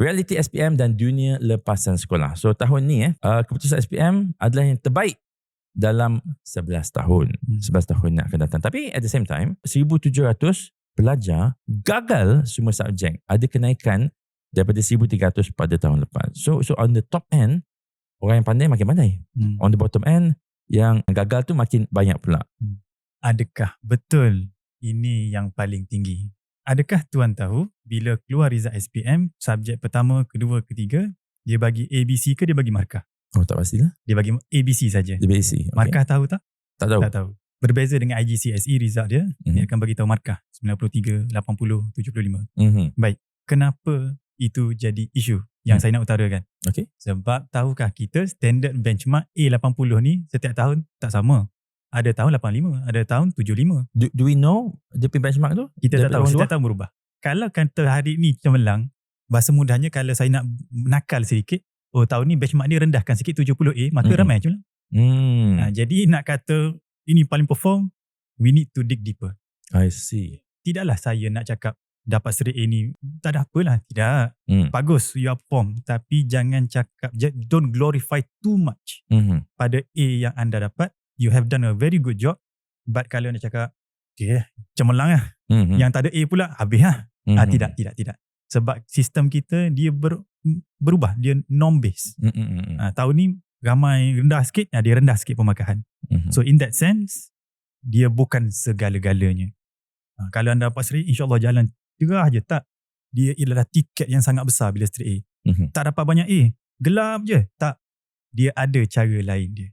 reality SPM dan dunia lepasan sekolah. So tahun ni eh uh, keputusan SPM adalah yang terbaik dalam 11 tahun. Hmm. 11 tahun yang akan datang. Tapi at the same time 1700 pelajar gagal semua subjek. Ada kenaikan daripada 1300 pada tahun lepas. So so on the top end orang yang pandai makin pandai. Hmm. On the bottom end yang gagal tu makin banyak pula. Adakah betul ini yang paling tinggi? Adakah tuan tahu bila keluar result SPM, subjek pertama, kedua, ketiga, dia bagi ABC ke dia bagi markah? Oh tak pastilah. Dia bagi ABC saja. Dia BAC. Okay. Markah tahu tak? tak tahu. Tak tahu. Berbeza dengan IGCSE result dia, Mhm. dia akan bagi tahu markah 93, 80, 75. Mhm. Kenapa itu jadi isu yang Hmm. saya nak utarakan? Okay. Sebab tahukah kita standard benchmark A80 ni setiap tahun tak sama. Ada tahun 85, ada tahun 75. Do, do we know the benchmark tu? Kita tak tahu luar? tahun berubah. Kalau kata hari ni cemerlang, bahasa mudahnya kalau saya nak nakal sedikit, oh tahun ni benchmark dia rendahkan sikit 70A, maka Mhm. ramai cemerlang. Hmm. Ha, jadi nak kata ini paling perform, we need to dig deeper. I see. Tidaklah saya nak cakap dapat straight A ni, tak ada apalah. Tidak. Hmm. Bagus, you are perform. Tapi jangan cakap, don't glorify too much Mhm. pada A yang anda dapat. You have done a very good job. But kalau nak cakap, okay, cemerlang lah. Mhm. Yang tak ada A pula, habis lah. Mhm. Ah, tidak, tidak, tidak. Sebab sistem kita dia ber, berubah, dia norm based. Mhm, mhm, mhm. Ah, tahun ni ramai rendah sikit, ah, dia rendah sikit pemarkahan. Mhm. So in that sense, dia bukan segala-galanya. Ah, kalau anda dapat straight A, insyaAllah jalan cerah je. Tak. Dia ialah tiket yang sangat besar bila straight A. Mhm. Tak dapat banyak A, gelap je. Tak. Dia ada cara lain dia.